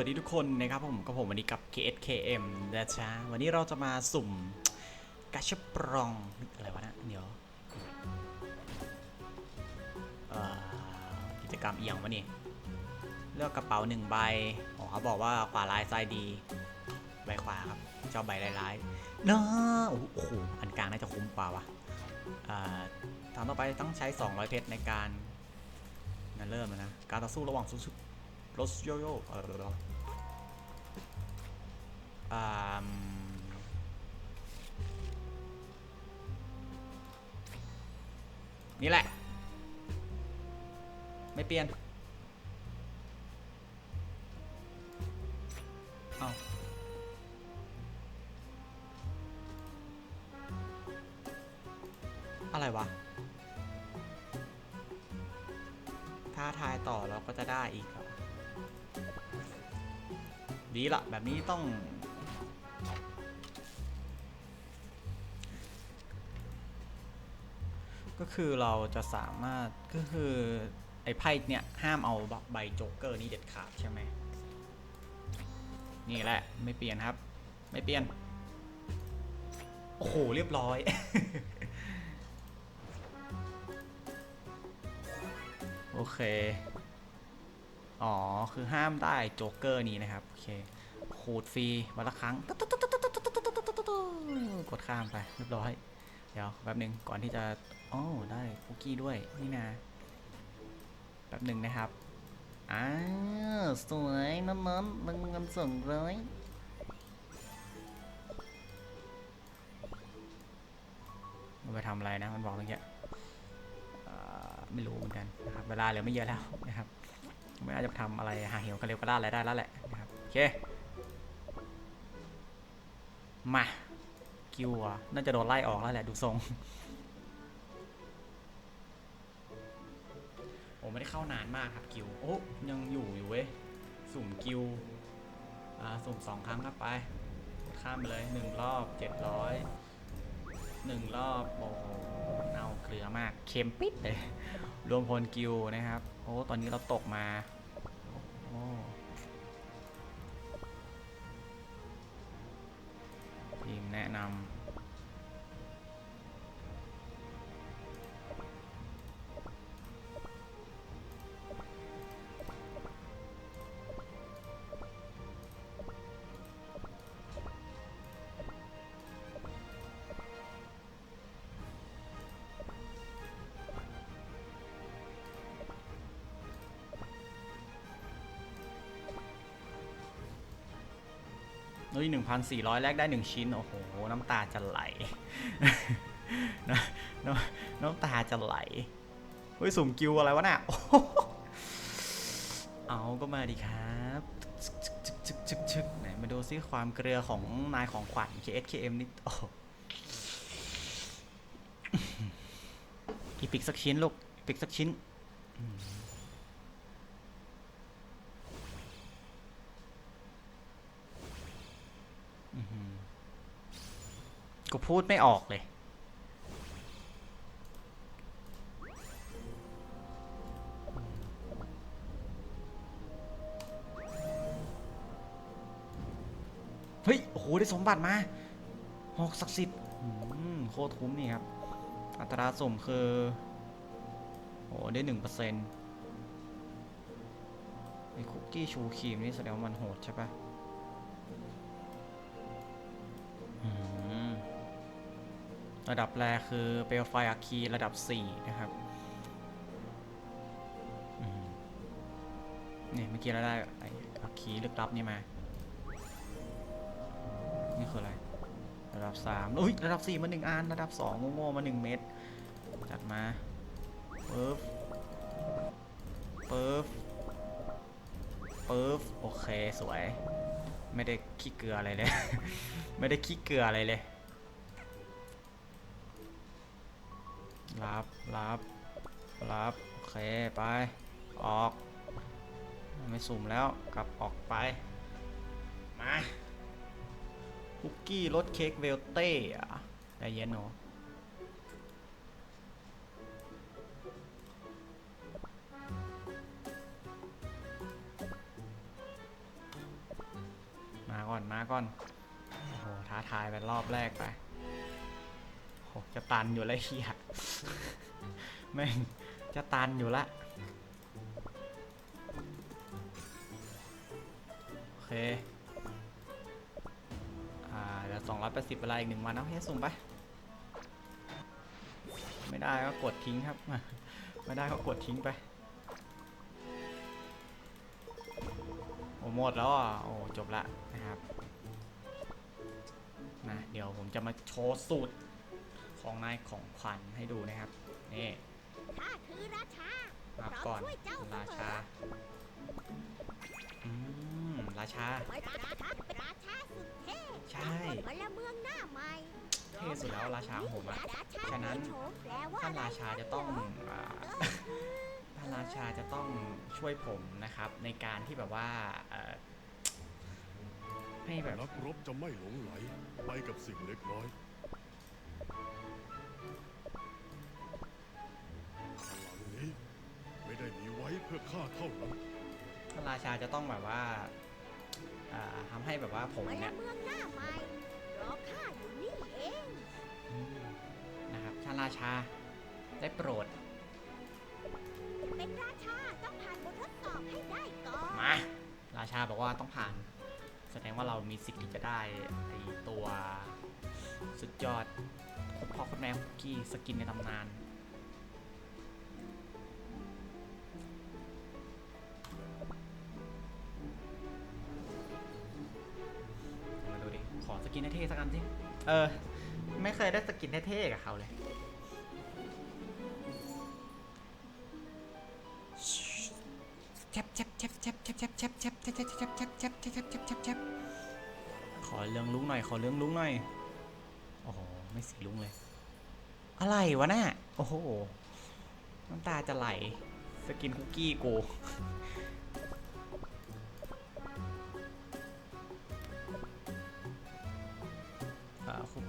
สวัสดีทุกคนนะครับผมกับผมวันนี้กับ KSKM นะจ๊ะวันนี้เราจะมาสุ่มกาชปรองอะไรวะนะเดี๋ยวกิจกรรมเอียงวะนี่เลือกกระเป๋าหนึ่งใบอ๋อเขาบอกว่าขวาร้ายซ้ายดี ใบขวาครับ เจ้าใบร้ายๆเนาะโอ้โหอันกลางน่าจะคุ้มกว่าวะอ่าทางต่อไปต้องใช้ 200 เพชรในการนั่นเริ่มนะการต่อสู้ระหว่างซุซุรสโยโย่เออ นี่แหละ ไม่เปลี่ยน เอาอะไรวะ ถ้าทายต่อเราก็จะได้อีกหรอดีละแบบนี้ต้อง ก็คือเราจะสามารถก็คือไอ้ไพ่เนี่ยห้ามเอาใบโจ๊กเกอร์นี่เด็ดขาดใช่ไหมนี่แหละไม่เปลี่ยนครับ ไม่เปลี่ยน โอ้โหเรียบร้อย โอเค อ๋อ คือห้ามได้โจ๊กเกอร์นี้นะครับ โอเคขูดฟรีวันละครั้งกดข้ามไปเรียบร้อย เดี๋ยวแป๊บหนึ่งก่อนที่จะอ๋อได้คุกกี้ด้วยนี่นะแป๊บหนึ่งนะครับอ้าสวยน้อนๆมันเงินส่งร้อยมันไปทำอะไรนะมันบอกเมื่อกี้ไม่รู้เหมือนกันนะครับเวลาเหลือไม่เยอะแล้วนะครับไม่น่าจะทำอะไรหาเหวกระเร็วกระด้านอะไรได้แล้วแหละนะครับโอเคมา กิวอะน่าจะโดนไล่ออกแล้วแหละดูทรง โอ้ไม่ได้เข้านานมากครับกิว โอ้ยังอยู่อยู่เว้ย สุ่มกิว อ่า สุ่มสองครั้งครับไปกดข้ามไปเลยหนึ่งรอบเจ็ดร้อยหนึ่งรอบ โอ้โหเน่าเกลือมาก เค็มปิดเลย รวมพลกิวนะครับ โอ้ ตอนนี้เราตกมา ฮ้ยหนึ่งพันสี่ร้อยแลกได้หนึ่งชิ้น โอ้โห น้ำตาจะไหลนน้ำน้ำตาจะไหล เฮ้ย สุ่มกิวอะไรวะน่ะเอาก็มาดีครับชึกชึกชึกชึกชึกไหนมาดูซิความเกลือของนายของขวัญ KSKM นี่โอ้อีพิกสักชิ้นลูกอีพิกสักชิ้น อื้อหือ กูพูดไม่ออกเลย เฮ้ย โอ้โห ได้สมบัติมาหกศักดิ์สิทธิ์โคตรคุ้มนี่ครับ อัตราส่งคือโอ้โหได้หนึ่งเปอร์เซ็นต์ไอ้คุกกี้ชูครีมนี่แสดงว่ามันโหดใช่ปะ ระดับแรกคือเปลวไฟอัคคีระดับ 4 นะครับนี่เมื่อกี้เราได้ไอ้อัคคีลึกลับนี่มา นี่คืออะไร ระดับ3อุ้ยระดับ 4 มา 1 อัน ระดับ 2 โง่ๆมา 1 เม็ดจัดมาปึ๊บปึ๊บปึ๊บโอเคสวย ไม่ได้ขี้เกลืออะไรเลย ไม่ได้ขี้เกลืออะไรเลย รับ รับ โอเค ไป ออก ไม่สุ่มแล้ว กลับออกไป มาคุกกี้รสเค้กเวลเต้อะใจเย็นหนูก่อน มาก่อน โอ้โห ท้าทายไปรอบแรกไปโหจะตันอยู่แล้วเฮีย แม่งจะตันอยู่ละ โอเค อ่าเดี๋ยวสองร้อยแปดสิบเวลาอีกหนึ่งวันเอาให้สุ่มไป ไม่ได้ก็กดทิ้งครับ ไม่ได้ก็กดทิ้งไป โอ้หมดแล้วอะ โอ้จบละนะครับนะเดี๋ยวผมจะมาโชว์สูตรของนายของขวัญให้ดูนะครับ นี่ ข้าคือราชามาก่อนเราช่วยเจ้าเสมอราชาอืม ราชา ไม่ราชาราชาสุดเท่ใช่พลเมืองหน้าใหม่เท่สุดแล้วราชาของผมอะ ราชาฉะนั้นมีโฉมแปลว่าท่านอะไรราชาจะต้องอ่าท่านราชาจะต้องช่วยผมนะครับ ในการที่แบบว่าเอ่อให้แบบ นักรบจะไม่หลงไหล ไปกับสิ่งเล็กน้อย พื่อข้าเท่านั้นท่านราชาจะต้องแบบว่าอ่าทำให้แบบว่าผมพลเนี่ยเมืองหน้าใหม่รอข้าอยู่นี่เองอืมนะครับท่านราชาได้โปรดเป็นราชาต้องผ่านบททดสอบให้ได้ก่อนมาราชาบอกว่าต้องผ่าน แสดงว่าเรามีสิทธิ์ที่จะได้ไอตัวสุดยอดคุณพ่อคุณแม่คุกกี้สกินในตำนาน กินเท่ๆสักอันสิ เออ ไม่เคยได้สกินเท่ๆกับเขาเลยแจ็บแจ็บแจ็บแจ็บแจ็บแจ็บแจ็บแจ็บแจ็บแจ็บแจ็บแจ็บแจ็บแจ็บแจ็บแจ็บแจ็บแจ็บขอเรื่องลุงหน่อย ขอเรื่องลุงหน่อย โอ้โห ไม่สีลุงเลย อะไรวะน่ะ โอ้โห น้ำตาจะไหล สกินคุกกี้กู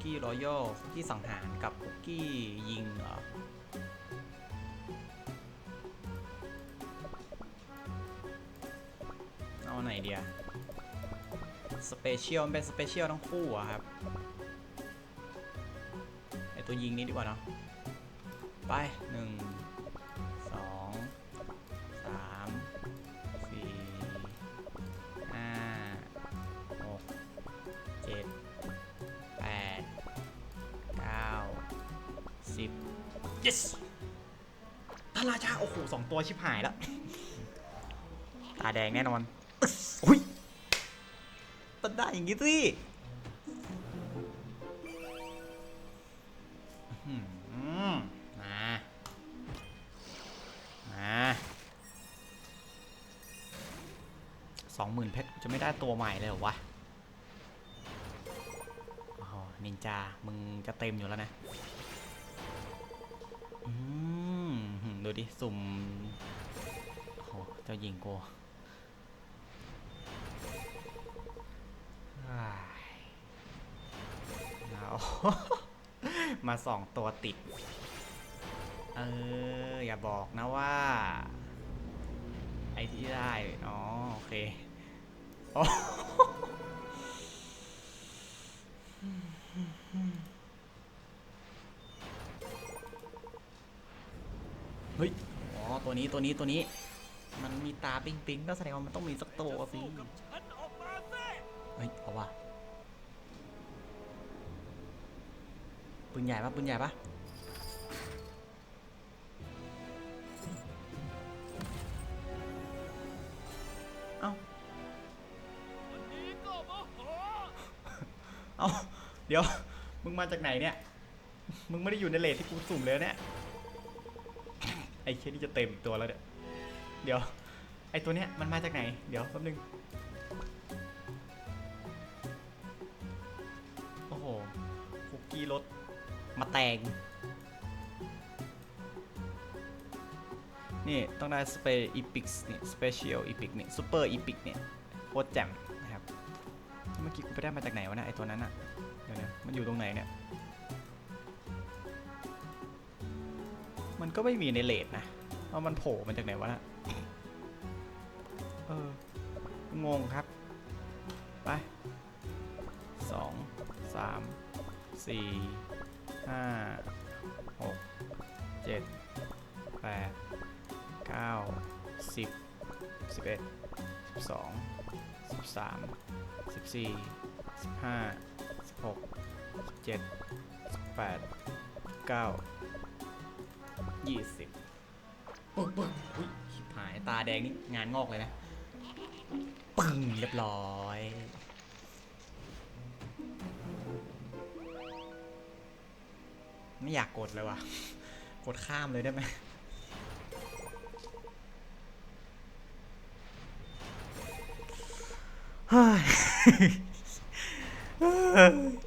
กกี้รอยัลคุกกี้สังหารกับคุกกี้ยิงเหรอเอาไหนเดียสเปเชียลเป็นสเปเชียลทั้งคู่อะครับไอตัวยิงนี้ดีกว่าเนาะไปหนึ่ง ตัวชิบหายแล้ว ตาแดงแน่นอนอึ๊สอุ้ยต้นได้อย่างงี้สิอื้อหือมา มาสองหมื่นเพชรจะไม่ได้ตัวใหม่เลยเหรอวะโอ้โหนินจา มึงจะเต็มอยู่แล้วนะ ดูดิ สุ่มโอ้โหเจ้าหญิงโกอ้ายเอามาสองตัวติด เออ อย่าบอกนะว่า ไอที่ได้ อ๋อ โอเคโอ้ เฮ้ย อ๋อ ตัวนี้ ตัวนี้ ตัวนี้ มันมีตาปิ๊งปิ๊งก็แสดงว่ามันต้องมีสักตัวสิ เฮ้ย เอาว่ะปืนใหญ่ปะปืนใหญ่ปะเอ้า เอ้า เดี๋ยว มึงมาจากไหนเนี่ย มึงไม่ได้อยู่ในเลทที่กูสุ่มเลยเนี่ย อ้เคสนี่จะเต็มตัวแล้วเนี่ยเดี๋ยว ไอ้ตัวเนี้ยมันมาจากไหน เดี๋ยวแป๊บนึง โอ้โห คุกกี้รถมาแตง นี่ ต้องได้สเปรย์อีพิกเนี่ย สเปเชียลอีพิกเนี่ยซูเปอร์อีพิกเนี่ยโคตรแจ่มนะครับ เมื่อกี้กูไปได้มาจากไหนวะนะไอตัวนั้นอะเดี๋ยวนะมันอยู่ตรงไหนเนี่ย ก็ไม่มีในเลดนะว่ามันโผล่มาจากไหนวะนะเอองงครับ ไปสองสามสี่ห้าหกเจ็ดแปดเก้าสิบสิบเอ็ดสิบสองสิบสามสิบสี่สิบห้าสิบหกสิบเจ็ดสิบแปดเก้า ยี่สิบปึ๊บปึ๊บอุ้ยชิบหายตาแดงนี่งานงอกเลยนะปึ้งเรียบร้อย ไม่อยากกดเลยว่ะ กดข้ามเลยได้ไหมเฮ้ย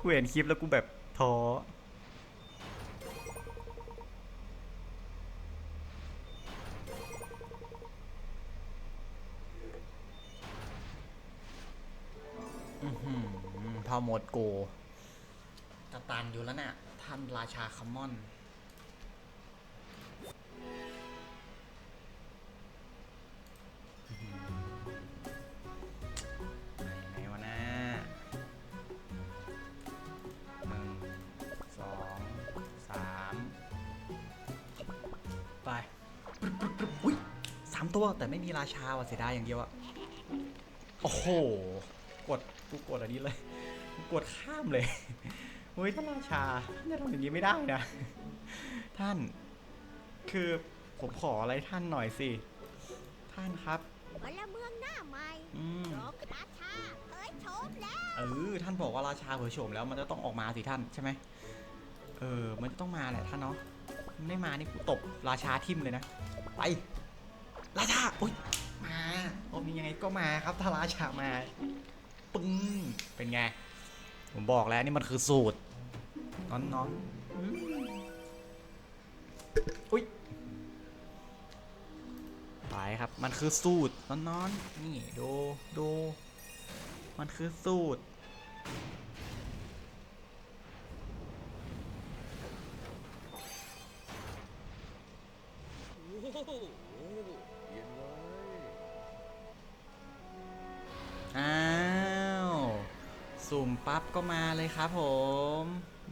กูเห็นคลิปแล้วกูแบบท้ออื้ พอหมดโกตะตันอยู่แล้วเนี่ยท่านราชาคัมมอนอื้อหือไหนๆวะนะหนึ่งสองสามไปปรึ๊บปรึ๊บปรึ๊บอุ้ยสามตัวแต่ไม่มีราชาว่ะเสียดายอย่างเดียวอะโอ้โห กดกูกดอันนี้เลย กูกดข้ามเลยเฮ้ยท่านราชาท่านจะทำอย่างนี้ไม่ได้นะ ท่าน คือผมขออะไรท่านหน่อยสิ ท่านครับพลเมืองหน้าใหม่อืมรอกราชาเผยโฉมแล้ว เออท่านบอกว่าราชาเผยโฉมแล้วมันจะต้องออกมาสิท่านใช่ไหมเออ มันจะต้องมาแหละท่านเนาะมันไม่มานี่กูตบราชาทิมเลยนะไปราชาอุ้ยมาโอ้มียังไงก็มาครับถ้าราชามาปึ้งเป็นไง ผมบอกแล้วนี่มันคือสูตรน้อนน้อนอุ้ยไปครับ มันคือสูตรน้อนน้อนนี่ดูดูมันคือสูตรโอ้ สุ่มปั๊บก็มาเลยครับผม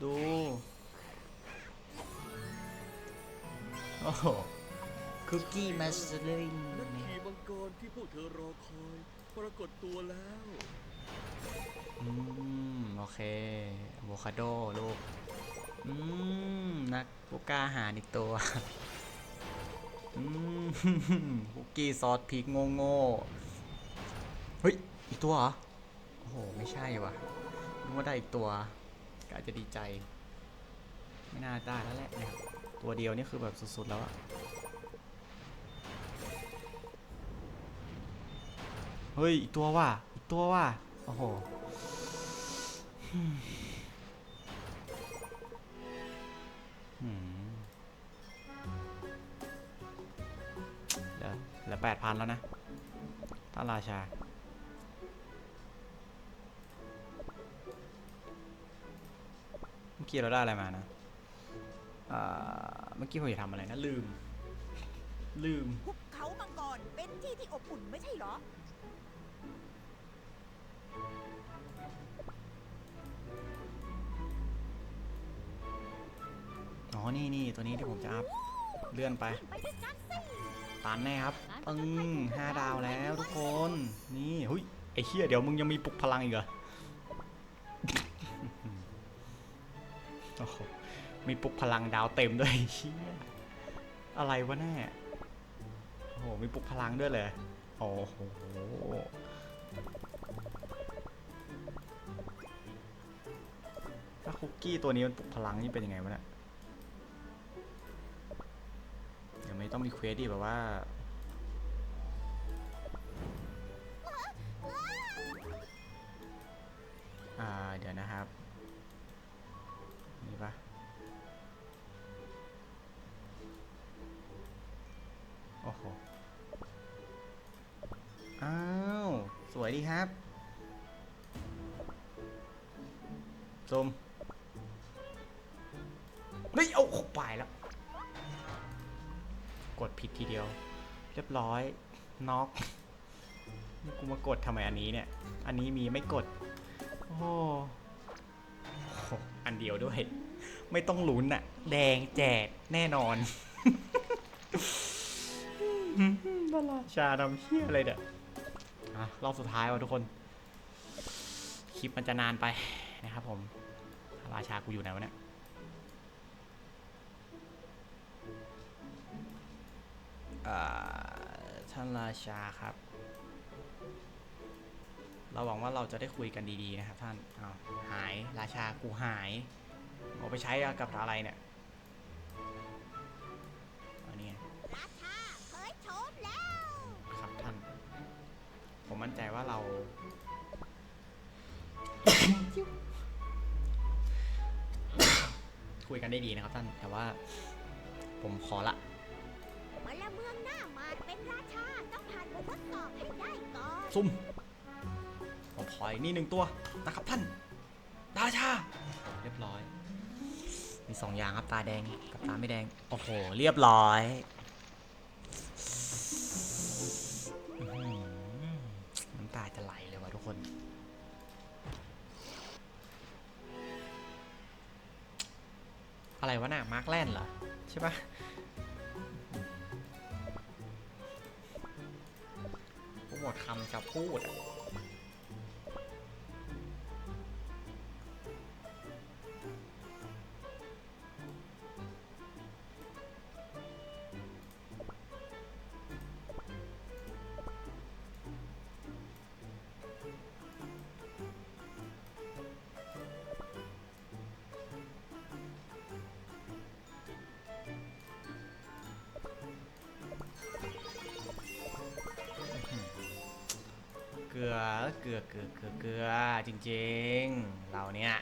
ดู โอ้โหคุกกี้มาสลิงนักขี่มังกรที่พวกเธอรอคอย ปรากฏตัวแล้วอืมโอเคอะโวคาโดลูกอืมนักผู้กล้าหาญอีกตัวอืมคุกกี้ซอสพริกโง่โง่ๆเฮ้ย อีกตัวเหรอ โอ้โห ไม่ใช่ว่ะนึกว่าได้อีกตัวก็อาจจะดีใจ ไม่น่าได้แล้วแหละเนี่ยตัวเดียวนี่คือแบบสุดๆแล้วอะเฮ้ย อีกตัวว่ะอีกตัวว่ะโอ้โหเหลือเหลือแปดพันแล้วนะท่านราชา มื่อกี้เราได้อะไรมานะอ่าเมื่อกี้ผมจะทำอะไรนะ ลืม ลืมภูเขามังกรเป็นที่ที่อบอุ่นไม่ใช่เหรอ อ๋อ นี่นี่ตัวนี้ที่ผมจะอัพ เลื่อนไป ไปด้วยกันสิตันแน่ครับปึ้งห้าดาวแล้วทุกคน นี่ หุยไอ้เหี้ยเดี๋ยวมึงยังมีปลุกพลังอีกเหรอ อ้โหมีปลุกพลังดาวเต็มด้วยเหี้ยอะไรวะแน่โอ้โหมีปลุกพลังด้วยเลยโอ้โหถ้าคุกกี้ตัวนี้มันปลุกพลังนี่เป็นยังไงวะเนี่ยเดี๋ยวไม่ต้องมีเควสดิแบบว่าอ่าเดี๋ยวนะครับ นะ โอ้โห อ้าว สวยดีครับซูมเฮ้ยเอาไปแล้ว กดผิดทีเดียว เรียบร้อยน็อกกูมากดทำไมอันนี้เนี่ย อันนี้มีไม่กด โอ้โหอันเดียวด้วย ไม่ต้องลุ้นอะแดงแจกแน่นอนดาราชาดำเชี่ยอะไรเนี่ยอะรอบสุดท้ายว่ะทุกคน คลิปมันจะนานไปนะครับผมราชากูอยู่ไหนวะเนี่ยท่านราชาครับ เราหวังว่าเราจะได้คุยกันดีๆนะครับท่านอาหายราชากูหาย เอาไปใช้กับอะไรเนี่ยอานี่ไงราชาเผยโฉมแล้ว ครับท่าน ผมมั่นใจว่าเรา คุยกันได้ดีนะครับท่าน แต่ว่าผมขอละพลเมืองหน้ามาเป็นราชาต้องผ่านบททดสอบให้ได้ก่อนซุ่มผมขออีกนี่หนึ่งตัวนะครับท่าน ราชา เรียบร้อย มีสองอย่างครับตาแดงกับตาไม่แดง โอ้โห เรียบร้อยน้ำตาจะไหลเลยว่ะทุกคน อะไรวะน่ะมาร์กแลนเหรอ ใช่ปะกูหมดคำจะพูดอะ เกลือเกลือเกลือเกลือจริงๆ เราเนี่ย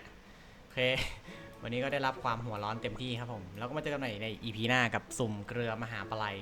โอเค วันนี้ก็ได้รับความหัวร้อนเต็มที่ครับผม แล้วก็มาเจอกันใหม่ใน EP หน้ากับสุ่มเกลือมหาปลาย